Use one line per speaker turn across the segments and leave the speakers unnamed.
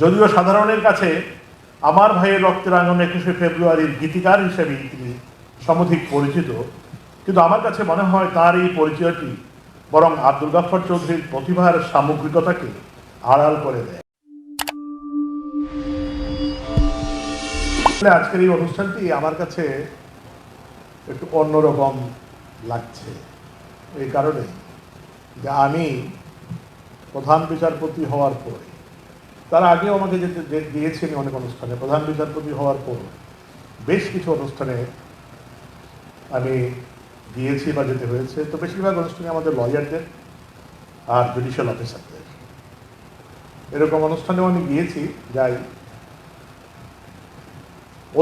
যদিও সাধারণের কাছে আমার ভাইয়ের রক্তের আঙন একুশে ফেব্রুয়ারির গীতিকার হিসেবে তিনি সমধিক পরিচিত, কিন্তু আমার কাছে মনে হয় তার এই পরিচয়টি বরং আব্দুল গাফর চৌধুরীর প্রতিভার সামগ্রিকতাকে আড়াল করে দেয়। আজকের এই অনুষ্ঠানটি আমার কাছে একটু অন্যরকম লাগছে। এই কারণে যে আমি প্রধান বিচারপতি হওয়ার পরে তার আগেও আমাকে যেতে দিয়েছেন অনেক অনুষ্ঠানে। প্রধান বিচারপতি হওয়ার পর বেশ কিছু অনুষ্ঠানে আমি গিয়েছি বা যেতে হয়েছে। তো বেশিরভাগ অনুষ্ঠানে আমাদের লয়ারদের আর জুডিশিয়াল অফিসারদের এরকম অনুষ্ঠানেও আমি গিয়েছি, যাই।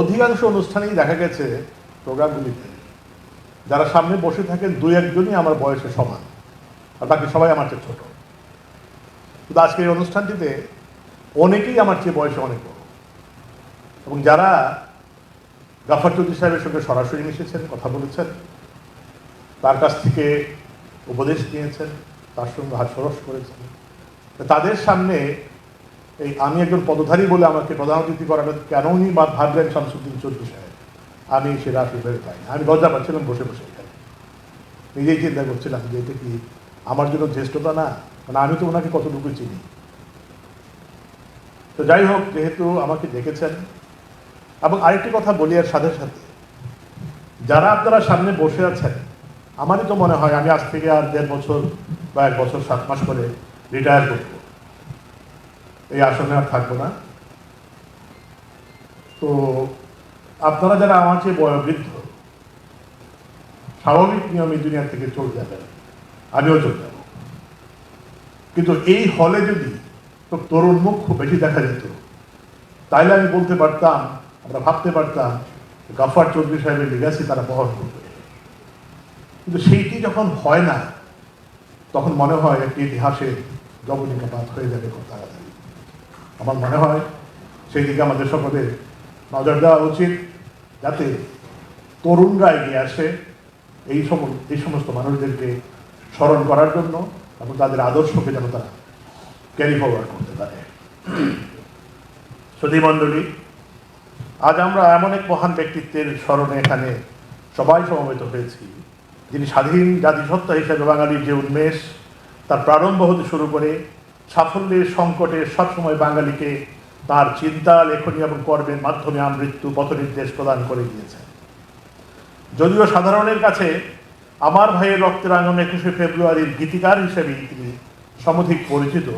অধিকাংশ অনুষ্ঠানেই দেখা গেছে প্রোগ্রামগুলিতে যারা সামনে বসে থাকেন দুই একজনই আমার বয়সে সমান, আর বাকি সবাই আমার চেয়ে ছোট। কিন্তু আজকের এই অনুষ্ঠানটিতে অনেকেই আমার চেয়ে বয়সে অনেক বড়। এবং যারা গাফার চৌধুরী সাহেবের সঙ্গে সরাসরি মিশেছেন, কথা বলেছেন, তার কাছ থেকে উপদেশ নিয়েছেন, তার সঙ্গে হাস্যরস করেছেন তাদের সামনে এই আমি একজন পদধারী বলে আমাকে প্রধান অতিথি করাটা কেন উনি বা ভাবলেন শামসুদ্দিন চৌধুরী সাহেব? আমি সেটা আসলে ভেবে পাই না। আমি লজ্জা পাচ্ছিলাম, বসে বসে এখানে। নিজেই চিন্তা করছিলাম যে এটা কি আমার জন্য জ্যেষ্ঠতা না? কারণ আমি তো ওনাকে কতটুকু চিনি? তো যাই হোক, যেহেতু আমাকে ডেকেছেন এবং আরেকটি কথা বলি এর সাথে সাথে। যারা আপনারা সামনে বসে আছেন, আমারই তো মনে হয় আমি আজ থেকে আর দেড় বছর বা এক বছর, সাত মাস করে রিটায়ার করব। এই আসনে আর থাকব না। তো আপনারা যারা আমার চেয়ে বয়োবৃদ্ধ, স্বাভাবিক নিয়মে দুনিয়া থেকে চলে যাবেন আমিও চলে যাব। কিন্তু এই হলে যদি তো তরুণ মুখ খুব বেশি দেখা যেত। তাইলে আমি বলতে পারতাম, আমরা ভাবতে পারতাম গাফার চৌধুরী সাহেবের লিগাসি তারা বহন করবে। কিন্তু সেইটি যখন হয় না, তখন মনে হয় একটি ইতিহাসে জবনিকাপাত হয়ে যাবে খুব তাড়াতাড়ি। আমার মনে হয় সেই দিকে আমাদের সকলের নজর দেওয়া উচিত যাতে তরুণরা এগিয়ে আসে এই সম এই সমস্ত মানুষদেরকে স্মরণ করার জন্য এবং তাদের আদর্শকে যেন তারা ক্যারি ফরওয়ার্ড করতে পারে। সুধী মণ্ডলী, আজ আমরা এমন এক মহান ব্যক্তিত্বের স্মরণে এখানে সবাই সমবেত হয়েছি। যিনি স্বাধীন জাতিসত্তা হিসেবে বাঙালির যে উন্মেষ, তার প্রারম্ভ হতে শুরু করে সাফল্যের সংকটে সবসময় বাঙালিকে তার চিন্তা, লেখনী এবং কর্মের মাধ্যমে আমৃত্যু, পথনির্দেশ প্রদান করে দিয়েছেন। যদিও সাধারণের কাছে আমার ভাইয়ের রক্তের আঙন একুশে ফেব্রুয়ারির গীতিকার হিসেবে তিনি সমধিক পরিচিত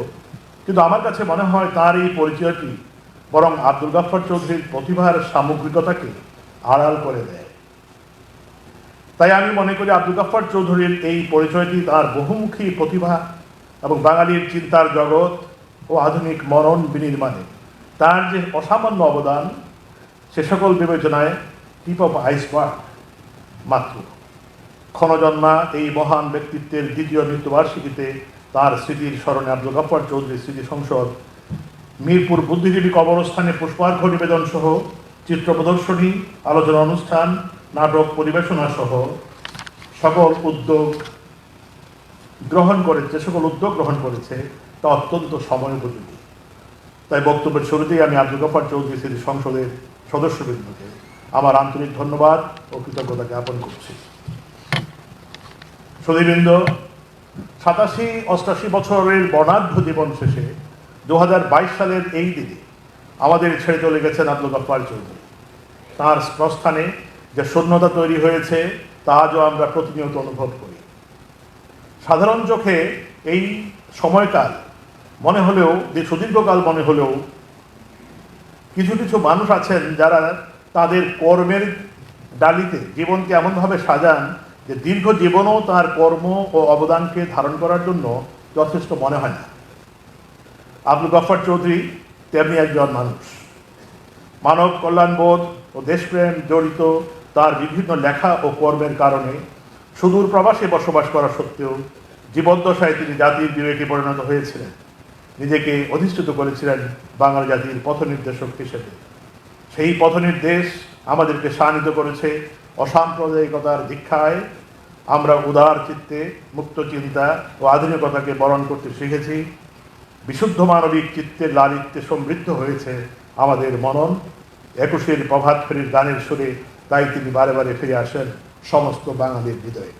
কিন্তু আমার কাছে মনে হয় তার এই পরিচয়টি বরং আব্দুল গাফর চৌধুরীর প্রতিভার সামগ্রিকতাকে আড়াল করে দেয়। তাই আমি মনে করি আব্দুল গাফর চৌধুরীর এই পরিচয়টি তার বহুমুখী প্রতিভা এবং বাঙালির চিন্তার জগৎ ও আধুনিক মরণ বিনির্মাণে তার যে অসামান্য অবদান, সে সকল বিবেচনায় টিপ অফ আইসবার্গ মাত্র। ক্ষণজন্মা এই মহান ব্যক্তিত্বের দ্বিতীয় মৃত্যুবার্ষিকীতে তার স্মৃতির স্মরণে আব্দুল গফর চৌধুরী স্মৃতি সংসদ, মিরপুর বুদ্ধিজীবী কবরস্থানে পুষ্পার্ঘ নিবেদন সহ চিত্র প্রদর্শনী, আলোচনা অনুষ্ঠান, নাটক পরিবেশনা সহ সকল উদ্যোগ গ্রহণ করে যে সকল উদ্যোগ গ্রহণ করেছে তা অত্যন্ত সময়োপযোগী তাই বক্তব্যের শুরুতেই আমি আব্দুল গফর চৌধুরী স্মৃতি সংসদের সদস্যবৃন্দকে আমার আন্তরিক ধন্যবাদ ও কৃতজ্ঞতা জ্ঞাপন করছি। সুধীবৃন্দ সাতাশি, অষ্টাশি বছরের বর্ণাঢ্য জীবন শেষে দু হাজার বাইশ সালের এই দিনে আমাদের ছেড়ে চলে গেছেন আব্দুল গফার চৌধুরী। তাঁর প্রস্থানে যে শূন্যতা তৈরি হয়েছে, তা আজও আমরা প্রতিনিয়ত অনুভব করি। সাধারণ চোখে এই সময়কাল মনে হলেও, যে সুদীর্ঘকাল মনে হলেও, কিছু কিছু মানুষ আছেন যারা তাদের কর্মের ডালিতে জীবনকে এমনভাবে সাজান যে দীর্ঘ জীবনও তার কর্ম ও অবদানকে ধারণ করার জন্য যথেষ্ট মনে হয় না। আব্দুল গফর চৌধুরী তেমনি একজন মানুষ। মানব কল্যাণবোধ ও দেশপ্রেম জড়িত তার বিভিন্ন লেখা ও কর্মের কারণে সুদূর প্রবাসে বসবাস করা সত্ত্বেও জীবদ্দশায় তিনি জাতির বিবেকে পরিণত হয়েছিলেন। নিজেকে অধিষ্ঠিত করেছিলেন বাঙালি জাতির পথনির্দেশক হিসেবে। সেই পথনির্দেশ আমাদেরকে শানিত করেছে অসাম্প্রদায়িকতার দীক্ষায় আমরা উদার চিত্তে, মুক্ত চিন্তা ও আধুনিকতাকে বরণ করতে শিখেছি। বিশুদ্ধ মানবিক চিত্তের লালিত্যে সমৃদ্ধ হয়েছে আমাদের মনন। একুশের প্রভাত ফেরির গানের সুরে তাই তিনি বারে বারে ফিরে আসেন সমস্ত বাঙালির হৃদয়ে।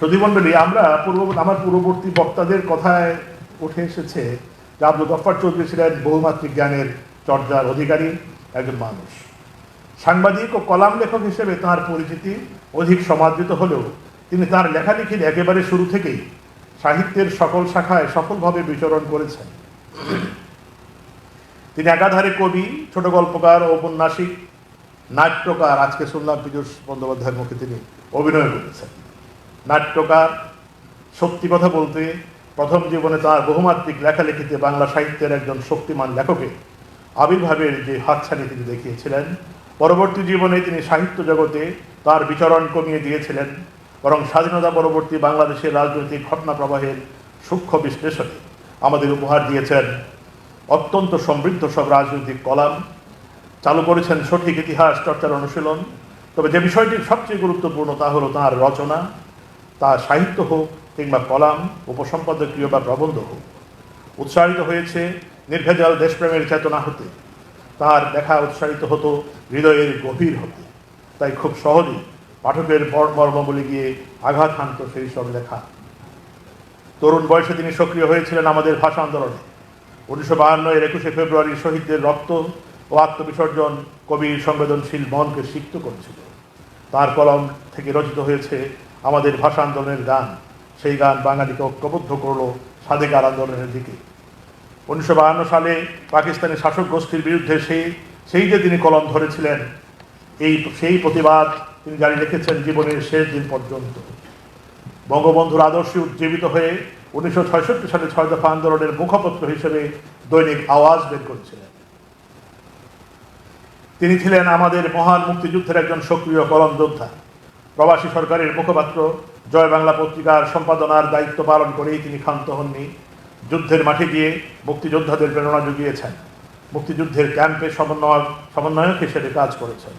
সুধীমণ্ডলী আমরা পূর্ব আমার পূর্ববর্তী বক্তাদের কথায় উঠে এসেছে যে আব্দুল গফ্ফার চৌধুরী ছিলেন বহুমাত্রিক জ্ঞানের চর্যার অধিকারী, একজন মানুষ। সাংবাদিক ও কলাম লেখক হিসেবে তার পরিচিতি অধিক সমাদৃত হলেও তিনি তার লেখালেখির একেবারে শুরু থেকেই সাহিত্যের সকল শাখায় সফলভাবে বিচরণ করেছেন। তিনি একাধারে কবি, ছোট গল্পকার ঔপন্যাসিক নাট্যকার, আজকে শুনলাম পীযুষ বন্দ্যোপাধ্যায়ের মুখে তিনি অভিনয় করেছেন। নাট্যকার, সত্যি কথা বলতে প্রথম জীবনে তার বহুমাত্রিক লেখালেখিতে বাংলা সাহিত্যের একজন শক্তিমান লেখকের আবির্ভাবের যে হাতছানি তিনি দেখিয়েছিলেন পরবর্তী জীবনে তিনি সাহিত্য জগতে তার বিচরণ কমিয়ে দিয়েছিলেন, বরং স্বাধীনতা পরবর্তী বাংলাদেশের রাজনৈতিক ঘটনা প্রবাহের সূক্ষ্ম বিশ্লেষণে আমাদের উপহার দিয়েছেন। অত্যন্ত সমৃদ্ধ সব রাজনৈতিক কলাম, চালু করেছেন সঠিক ইতিহাস, চর্চার অনুশীলন। তবে যে বিষয়টি সবচেয়ে গুরুত্বপূর্ণ তা হলো তাঁর রচনা, তা সাহিত্য হোক কিংবা কলাম, উপসম্পাদকীয় বা প্রবন্ধ হোক। উৎসাহিত হয়েছে নির্ভেজাল দেশপ্রেমের চেতনা হতে। তার লেখা উৎসাহিত হতো, হৃদয়ের গভীর হতে। তাই খুব সহজেই পাঠকের মর- মর্মবলি গিয়ে আঘাত হানত সেই সব লেখা। তরুণ বয়সে তিনি সক্রিয় হয়েছিলেন আমাদের ভাষা আন্দোলনে। উনিশশো বাহান্ন এর একুশে ফেব্রুয়ারি শহীদদের রক্ত ও আত্মবিসর্জন কবির সংবেদনশীল মনকে সিক্ত করেছিল। তার কলম থেকে রচিত হয়েছে আমাদের ভাষা আন্দোলনের গান। সেই গান বাঙালিকে ঐক্যবদ্ধ করল স্বাধিকার আন্দোলনের দিকে। উনিশশো সালে পাকিস্তানি শাসক গোষ্ঠীর বিরুদ্ধে সেই সেই যে তিনি কলম ধরেছিলেন, এই, সেই প্রতিবাদ তিনি জারি রেখেছেন জীবনের শেষ দিন পর্যন্ত। বঙ্গবন্ধুর আদর্শে উজ্জীবিত হয়ে উনিশশো সালে ছয় দফা আন্দোলনের মুখপত্র হিসেবে দৈনিক আওয়াজ বের করছিলেন। তিনি ছিলেন আমাদের মহান মুক্তিযুদ্ধের একজন সক্রিয় কলম যোদ্ধা। প্রবাসী সরকারের মুখপাত্র জয় বাংলা পত্রিকার সম্পাদনার দায়িত্ব পালন করেই তিনি ক্ষান্ত হননি। যুদ্ধের মাঠে গিয়ে মুক্তিযোদ্ধাদের প্রেরণা জুগিয়েছেন। মুক্তিযুদ্ধের ক্যাম্পে সমন্বয় সমন্বয়ক হিসেবে কাজ করেছেন।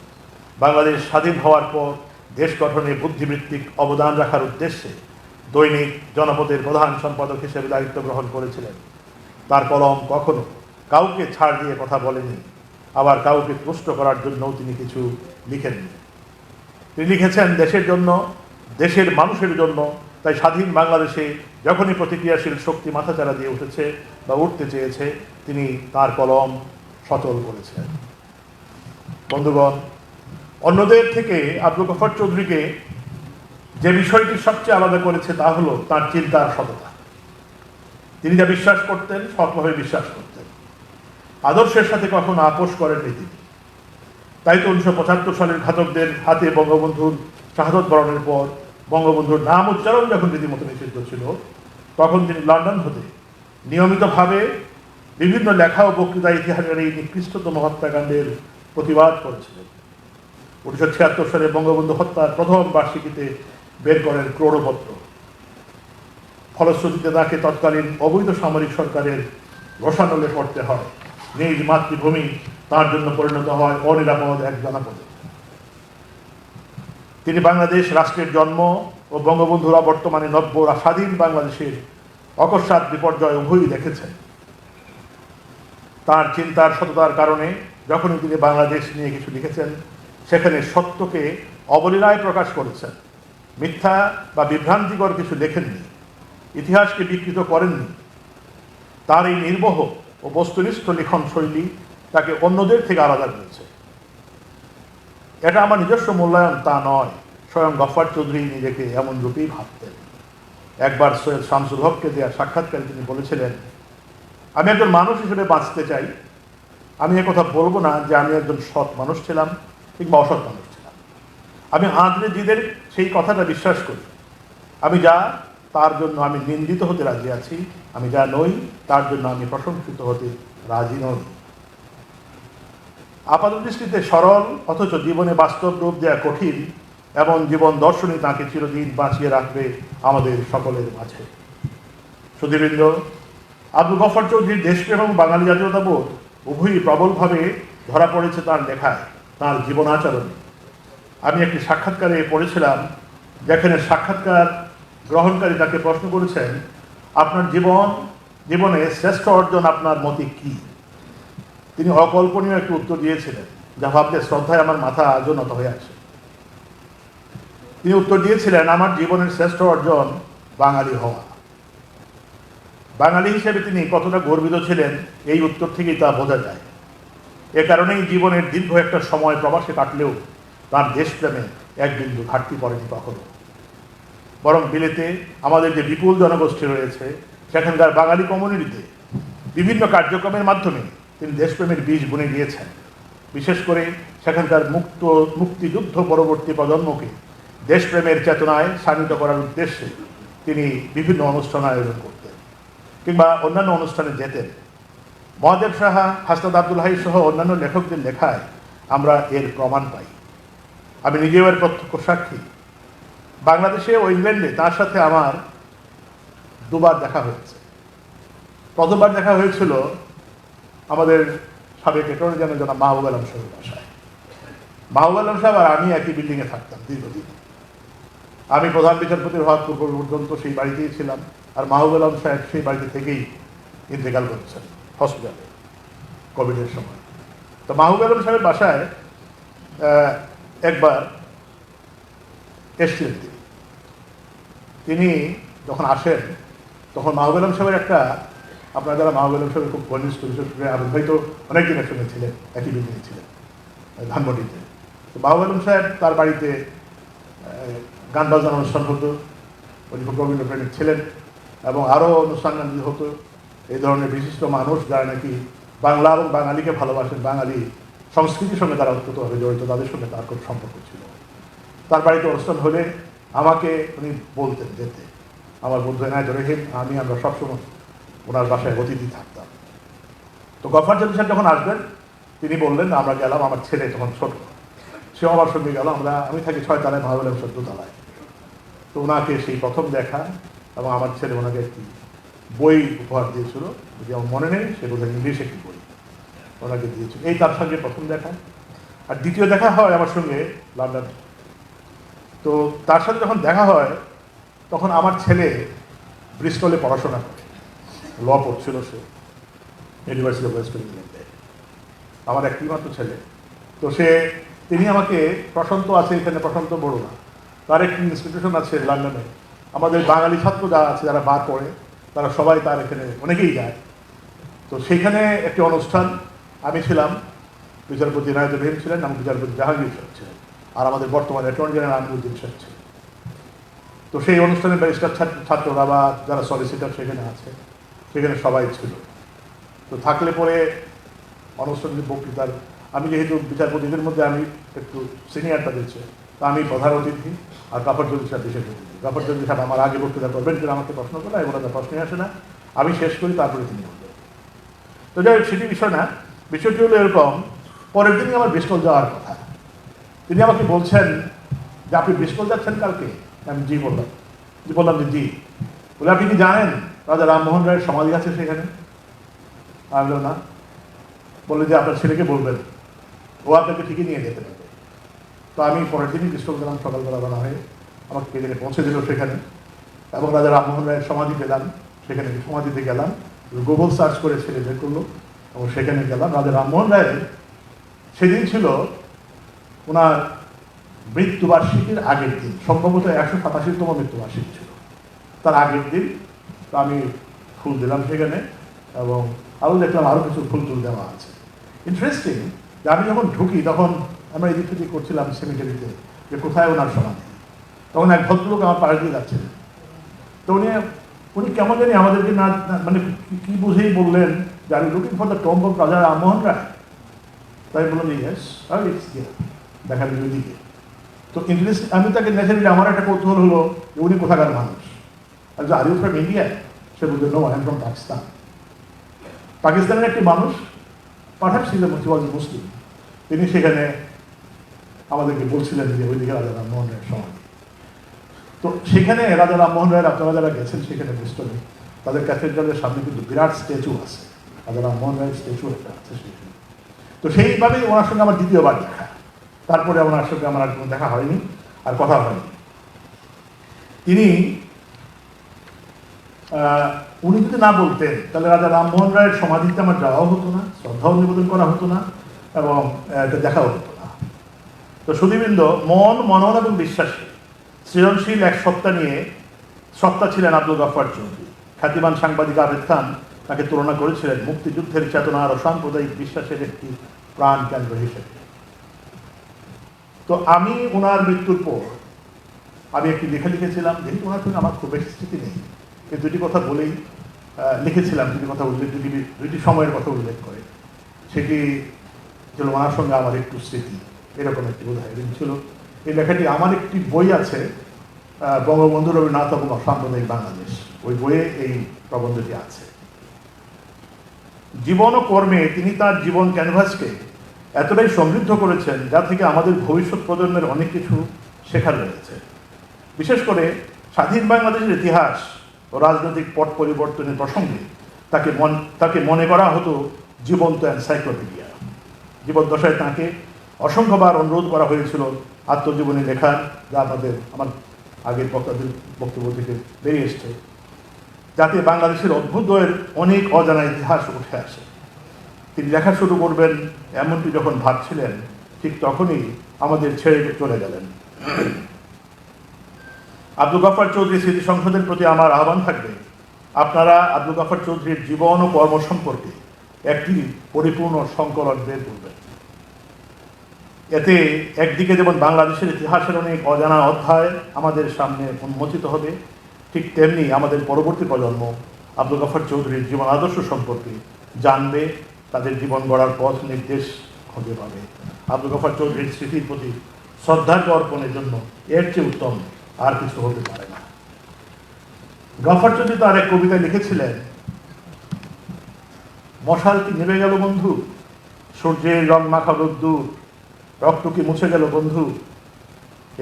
বাংলাদেশ স্বাধীন হওয়ার পর দেশ গঠনে বুদ্ধিবৃত্তিক অবদান রাখার উদ্দেশ্যে দৈনিক জনপদের প্রধান সম্পাদক হিসেবে দায়িত্ব গ্রহণ করেছিলেন। তার কলম কখনো কাউকে ছাড় দিয়ে কথা বলেনি আবার কাউকে তুষ্ট করার জন্যও তিনি কিছু লিখেননি। তিনি লিখেছেন, দেশের জন্য, দেশের মানুষের জন্য, তাই স্বাধীন বাংলাদেশে যখনই প্রতিক্রিয়াশীল শক্তি মাথাচাড়া দিয়ে উঠেছে বা উঠতে চেয়েছে, তিনি তার কলম সচল করেছেন। বন্ধুগণ, অন্যদের থেকে আব্দুল গফর চৌধুরীকে যে বিষয়টি সবচেয়ে আলাদা করেছে তা হলো তার চিন্তার সততা। তিনি যা বিশ্বাস করতেন, সৎভাবে বিশ্বাস করতেন। আদর্শের সাথে কখনো আপোষ করেননি তিনি। তাই তো উনিশশো পঁচাত্তর সালের ঘাতকদের হাতে বঙ্গবন্ধুর শাহাদত বরণের পর বঙ্গবন্ধুর নাম উচ্চারণ যখন রীতিমতো নিষিদ্ধ ছিল, তখন তিনি লন্ডন হতে নিয়মিতভাবে বিভিন্ন লেখা ও বক্তৃতা ইতিহাসের এই নিকৃষ্টতম হত্যাকাণ্ডের প্রতিবাদ করেছিলেন। উনিশশো ছিয়াত্তর সালে বঙ্গবন্ধু হত্যার প্রথম বার্ষিকীতে বের করেন ক্রোড়পত্র। ফলশ্রুতিতে তাকে তৎকালীন অবৈধ সামরিক সরকারের রসানলে পড়তে হয়। নিজ মাতৃভূমি তার জন্য পরিণত হয় অনিরাপদ এক জনপদে। তিনি বাংলাদেশ রাষ্ট্রের জন্ম ও বঙ্গবন্ধুরা বর্তমানে নব্য স্বাধীন বাংলাদেশের অকস্মাৎ বিপর্যয় উভয়ই দেখেছেন। তার চিন্তার সততার কারণে যখনই তিনি বাংলাদেশ নিয়ে কিছু লিখেছেন, সেখানে সত্যকে অবলীলায় প্রকাশ করেছেন। মিথ্যা বা বিভ্রান্তিকর কিছু লেখেননি, ইতিহাসকে বিকৃত করেননি। তার এই নির্বহ ও বস্তুনিষ্ঠ লিখন শৈলী তাকে অন্যদের থেকে আলাদা করেছে। এটা আমার নিজস্ব মূল্যায়ন, তা নয়। স্বয়ং গফার চৌধুরী নিজেকে এমন রূপেই ভাবতেন। একবার সৈয়দ শামসুল হককে দেওয়া সাক্ষাৎকারে তিনি বলেছিলেন, আমি একজন মানুষ হিসেবে বাঁচতে চাই। আমি কথা বলব না যে আমি একজন সৎ মানুষ ছিলাম কিংবা অসৎ মানুষ ছিলাম। আমি আঁদ্রে জিদের সেই কথাটা বিশ্বাস করি। আমি যা, তার জন্য আমি নিন্দিত হতে রাজি আছি। আমি যা নই, তার জন্য আমি প্রশংসিত হতে রাজি নই। আপাত দৃষ্টিতে সরল, অথচ জীবনে বাস্তব রূপ দেওয়া কঠিন এমন জীবন দর্শনই তাঁকে চিরদিন বাঁচিয়ে রাখবে আমাদের সকলের মাঝে। সুধীবৃন্দ আব্দুল গফর চৌধুরীর দেশপ্রেম এবং বাঙালি জাতীয়তাবোধ উভয়ই প্রবলভাবে ধরা পড়েছে তার লেখায়, তার জীবনাচরণে। আমি একটি সাক্ষাৎকারে পড়েছিলাম যেখানে সাক্ষাৎকার গ্রহণকারী তাকে প্রশ্ন করেছেন, আপনার জীবন, জীবনে শ্রেষ্ঠ অর্জন আপনার মতে কি? তিনি অকল্পনীয় একটি উত্তর দিয়েছিলেন, যা ভাবলে শ্রদ্ধায় আমার মাথা আজও নত হয়ে আছে। তিনি উত্তর দিয়েছিলেন, আমার জীবনের শ্রেষ্ঠ অর্জন বাঙালি হওয়া। বাঙালি হিসেবে তিনি কতটা গর্বিত ছিলেন, এই উত্তর থেকেই তা বোঝা যায়। এ কারণেই জীবনের দীর্ঘ একটা সময় প্রবাসে কাটলেও তার দেশপ্রেমে এক বিন্দু ঘাটতি পড়েনি কখনো। বরং বিলেতে আমাদের যে বিপুল জনগোষ্ঠী রয়েছে, সেখানকার বাঙালি কমিউনিটিতে বিভিন্ন কার্যক্রমের মাধ্যমে তিনি দেশপ্রেমের বীজ বুনে গিয়েছেন। বিশেষ করে সেখানকার মুক্ত, মুক্তিযুদ্ধ পরবর্তী প্রজন্মকে দেশপ্রেমের চেতনায় শানিত করার উদ্দেশ্যে তিনি বিভিন্ন অনুষ্ঠান আয়োজন করতেন কিংবা অন্যান্য অনুষ্ঠানে যেতেন। মহাদেব সাহা হাসনাদ আব্দুল হাই সহ অন্যান্য লেখকদের লেখায় আমরা এর প্রমাণ পাই। আমি নিজেও এর প্রত্যক্ষ সাক্ষী। বাংলাদেশে ও ইংল্যান্ডে তার সাথে আমার দুবার দেখা হয়েছে। প্রথমবার দেখা হয়েছিল আমাদের সাবেক অ্যাটর্নি জেনারেল জনাব মাহবুব আলম সাহেবের বাসায়। মাহবুব আলম সাহেব আর আমি একই বিল্ডিংয়ে থাকতাম দীর্ঘদিন। আমি প্রধান বিচারপতির হওয়ার পূর্ব পর্যন্ত সেই বাড়িতেই ছিলাম আর মাহবুব আলম সাহেব সেই বাড়িতে থেকেই ইন্তেকাল করছেন হসপিটালে কোভিডের সময়। তো মাহবুব আলম সাহেবের বাসায় একবার এসছিলেন তিনি। তিনি যখন আসেন, তখন মাহবুব আলম সাহেবের একটা আপনারা যারা মাহবুব আলম খুব ঘনিষ্ঠ বিশেষ আবুল ভাই তো অনেক দিনের সঙ্গে ছিলেন, একই বিল্ডিংয়ে ছিলেন ধানমন্ডিতে। তো মাহবুব আলম সাহেব তার বাড়িতে গান বাজনার অনুষ্ঠান হতো, উনি খুব রবীন্দ্র প্রেমিক ছিলেন এবং আরও অনুষ্ঠান হতো, এই ধরনের বিশিষ্ট মানুষ যারা নাকি বাংলা এবং বাঙালিকে ভালোবাসেন, বাঙালি সংস্কৃতির সঙ্গে তারা অত্যন্তভাবে জড়িত, তাদের সঙ্গে তার খুব সম্পর্ক ছিল তার বাড়িতে অনুষ্ঠান হলে আমাকে উনি বলতেন যেতে, আমার বন্ধু এনায়ত রহিম, আমি আমরা সবসময় ওনার বাসায় অতিথি থাকতাম। তো গফার সাহেব যখন আসবেন, তিনি বললেন, আমরা গেলাম আমার ছেলে তখন ছোট সে আমার সঙ্গে গেল, আমরা, আমি থাকি ছয় তালায় ভালো মহাবলের চোদ্দ তালায়। তো ওনাকে সেই প্রথম দেখা এবং আমার ছেলে ওনাকে একটি বই উপহার দিয়েছিল, যদি আমার মনে নেই, সে বোধহয় ইংলিশে একটি বই ওনাকে দিয়েছিল। এই তার সঙ্গে প্রথম দেখা। আর দ্বিতীয় দেখা হয় আমার সঙ্গে লন্ডন। তো তার সাথে যখন দেখা হয়, তখন আমার ছেলে ব্রিস্টলে পড়াশোনা করে। ল পড়ছিল সে। ইউনিভার্সিটি অফ ওয়েস্ট ইংল্যান্ডে আমার একটি মাত্র ছেলে। তো সে, তিনি আমাকে, প্রশান্ত আছে এখানে, প্রশান্ত বড়ুয়া তার একটি ইনস্টিটিউশন আছে লন্ডনে আমাদের বাঙালি ছাত্র যারা আছে, যারা বার পড়ে, তারা সবাই তার এখানে, অনেকেই যায়। তো সেখানে একটি অনুষ্ঠান, আমি ছিলাম, বিচারপতি নায়দ রহিম ছিলেন এবং বিচারপতি জাহাঙ্গীর সাহেব ছিলেন। আর আমাদের বর্তমানে অ্যাটর্নি জেনারেল আমিরুদ্দিন সাহেব ছিলেন। তো সেই অনুষ্ঠানে ব্যারিস্টার ছাত্র, ছাত্ররা বা যারা সলিসিটার সেখানে আছে। সেখানে সবাই ছিল। তো থাকলে পরে অনুষ্ঠানের বক্তৃতার, আমি যেহেতু বিচারপতিদের মধ্যে আমি একটু সিনিয়র তাদের তো আমি প্রধান অতিথি, আর কাপড় জলি সাহেব বিশেষ অতিথি কাপড় জলি সাহেব আমার আগে বক্তৃতা করবেন কিনা আমাকে প্রশ্ন করে, এগুলো তার প্রশ্নই আসে না। আমি শেষ করি, তারপরে তিনি বলবেন। তো যাই হোক, সেটি বিষয় না। বিষয়টি হলো এরকম, পরের দিনই আমার বিস্কল যাওয়ার কথা। তিনি আমাকে বলছেন যে, আপনি বিস্কল যাচ্ছেন কালকে? আমি জি বললাম। জি বললাম যে, জি। বলে, আপনি কি জানেন রাজা রামমোহন রায়ের সমাধি আছে সেখানে। আমি না। বললে যে, আপনার ছেলেকে বলবেন। ও আপনাকে ঠিকই নিয়ে যেতে পারবে। তো আমি পরের দিনই বিস্কল গেলাম, সকালবেলা বেলা হয়ে আমাকে কে পৌঁছে দিল সেখানে। এবং রাজা রামমোহন রায়ের সমাধি পেলাম। সেখানে সমাধিতে গেলাম, গুগল সার্চ করে ছেলে বের করল। এবং সেখানে গেলাম। রাজা রামমোহন রায়ের সেদিন ছিল ওনার মৃত্যুবার্ষিকীর আগের দিন। সম্ভবত একশো সাতাশিতম মৃত্যুবার্ষিকী ছিল। তার আগের দিন তো আমি ফুল দিলাম সেখানে এবং আরও দেখলাম আরও কিছু ফুল টুল দেওয়া আছে। ইন্টারেস্টিং যে আমি যখন ঢুকি তখন আমরা এদিক সেদিক করছিলাম সেমিটারিতে যে কোথায় ওনার সমাধি তখন এক ভদ্রলোক আমার পাড়ে দিয়ে যাচ্ছিলেন। তো উনি উনি কেমন জানি আমাদেরকে না মানে কি- বুঝেই বললেন যে আমি looking for the tomb of Raja Rammohan Roy তাই বললাম ইয়েস আর ইটস দেখা দিল ওইদিকে তো ইন্টারেস্ট আমি তাকে ন্যাচারালি আমার একটা কৌতূহল হলো যে উনি কোথাকার মানুষ। যে আর ইউ ফ্রম ইন্ডিয়া সে বলছে no I am from Pakistan পাকিস্তানের একটি মানুষ পাঠান ছিলেন মুসলিম তিনি সেখানে আমাদেরকে বলছিলেন যে ওইদিকে রাজা রামমোহন রায়ের সমাধি। তো সেখানে রাজা রামমোহন রায়ের আপনারা যারা গেছেন সেখানে ব্রিস্টলে তাদের ক্যাথেড্রালের সামনে কিন্তু বিরাট স্ট্যাচু আছে। রাজা রামমোহন রায়ের স্ট্যাচু একটা আছে সেখানে। তো সেইভাবেই ওনার সঙ্গে আমার দ্বিতীয়বার দেখা। তারপরে ওনার সঙ্গে আমার আর কোনো দেখা হয়নি, আর কথা হয়নি। তিনি উনি যদি না বলতেন, তাহলে রাজা রামমোহন রায়ের সমাধিতে আমার যাওয়াও হতো না, শ্রদ্ধাও নিবেদন করা হতো না, এবং এটা দেখাও হতো না। তো সুদীবৃন্দ মন, মনন এবং বিশ্বাসী সৃজনশীল এক সত্তা নিয়ে সত্তা ছিলেন আব্দুল গফার চৌধুরী। খ্যাতিমান সাংবাদিক আবেদ খান তাকে তুলনা করেছিলেন মুক্তিযুদ্ধের চেতনা আর সাম্প্রদায়িক বিশ্বাসের একটি প্রাণ কেন্দ্র হিসেবে। তো আমি ওনার মৃত্যুর পর আমি একটি লেখা লিখেছিলাম, যেহেতু ওনার সঙ্গে আমার খুব বেশি স্মৃতি নেই এই দুটি কথা বলেই লিখেছিলাম দুটি কথা উল্লেখ, দুটি দুটি সময়ের কথা উল্লেখ করে। সেটি ছিল ওনার সঙ্গে আমার একটু স্মৃতি, এরকম একটি উদাহরণ ছিল। এই লেখাটি আমার একটি বই আছে বঙ্গবন্ধু রবীন্দ্রনাথ এবং সাম্প্রদায়িক বাংলাদেশ। ওই বইয়ে এই প্রবন্ধটি আছে। জীবন ও কর্মে তিনি তার জীবন ক্যানভাসকে এতটাই সমৃদ্ধ করেছেন, যা থেকে আমাদের ভবিষ্যৎ প্রজন্মের অনেক কিছু শেখার রয়েছে। বিশেষ করে স্বাধীন বাংলাদেশের ইতিহাস রাজনৈতিক পট পরিবর্তনের প্রসঙ্গে তাকে মন, তাকে মনে করা হতো জীবন্ত এনসাইক্লোপিডিয়া। জীবদ্দশায় তাঁকে অসংখ্যবার অনুরোধ করা হয়েছিল আত্মজীবনী লেখার, যা আমাদের, আমার আগের বক্তাদের বক্তব্য থেকে বেরিয়ে এসছে। যাতে বাংলাদেশের অদ্ভুতের অনেক অজানা ইতিহাস উঠে আসে। তিনি লেখা শুরু করবেন, এমনটি যখন ভাবছিলেন, ঠিক তখনই আমাদের ছেড়ে চলে গেলেন। আব্দুল গফার চৌধুরী স্মৃতি সংসদের প্রতি আমার আহ্বান থাকবে। আপনারা আব্দুল গফার চৌধুরীর জীবন ও কর্ম সম্পর্কে একটি পরিপূর্ণ সংকলন বের করবেন। এতে একদিকে যেমন বাংলাদেশের ইতিহাসের অনেক অজানা অধ্যায় আমাদের সামনে উন্মোচিত হবে, ঠিক তেমনি আমাদের পরবর্তী প্রজন্ম আব্দুল গফার চৌধুরীর জীবন আদর্শ সম্পর্কে জানবে, তাদের জীবন গড়ার পথ নির্দেশ খুঁজে পাবে। আব্দুল গফার চৌধুরীর স্মৃতির প্রতি শ্রদ্ধাকে অর্পণের জন্য এর চেয়ে উত্তম আর কিছু হতে পারে না। গফার চৌধুরী তার এক কবিতায় লিখেছিলেন, মশাল কি নেমে গেল বন্ধু? সূর্যের রং মাখা রোদ্দুর রক্ত কি মুছে গেল বন্ধু?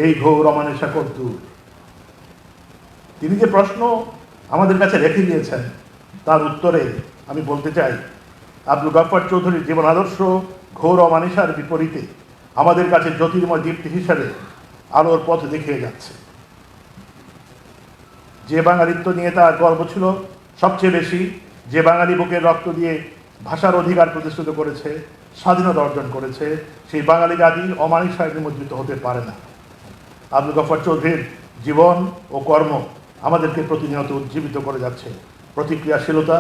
এই ঘোর অমানেশা কদ্দুর তিনি যে প্রশ্ন আমাদের কাছে রেখে দিয়েছেন, তার উত্তরে আমি বলতে চাই, আব্দুল গফ্ফার চৌধুরীর জীবন আদর্শ ঘোর অমানিসার বিপরীতে আমাদের কাছে জ্যোতির্ময় দীপ্তি হিসাবে আলোর পথ দেখিয়ে যাচ্ছে। যে বাঙালিত্ব নিয়ে তার গর্ব ছিল সবচেয়ে বেশি, যে বাঙালি বুকের রক্ত দিয়ে ভাষার অধিকার প্রতিষ্ঠিত করেছে, স্বাধীনতা অর্জন করেছে, সেই বাঙালি জাতি অমানিক সাহেব নিমজ্জিত হতে পারে না। আব্দুল গফর চৌধুরীর জীবন ও কর্ম আমাদেরকে প্রতিনিয়ত উজ্জীবিত করে যাচ্ছে। প্রতিক্রিয়াশীলতা,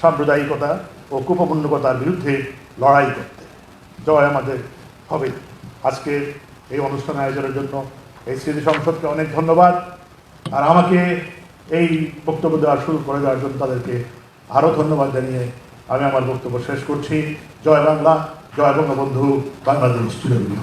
সাম্প্রদায়িকতা ও কুপমূল্যকতার বিরুদ্ধে লড়াই করতে। জয় আমাদের হবে। আজকে এই অনুষ্ঠান আয়োজনের জন্য এই স্মৃতি সংসদকে অনেক ধন্যবাদ। আর আমাকে এই বক্তব্য দেওয়া শুরু করে দেওয়ার জন্য তাদেরকে আরও ধন্যবাদ জানিয়ে আমি আমার বক্তব্য শেষ করছি। জয় বাংলা, জয় বঙ্গবন্ধু, বাংলাদেশ চিরদিন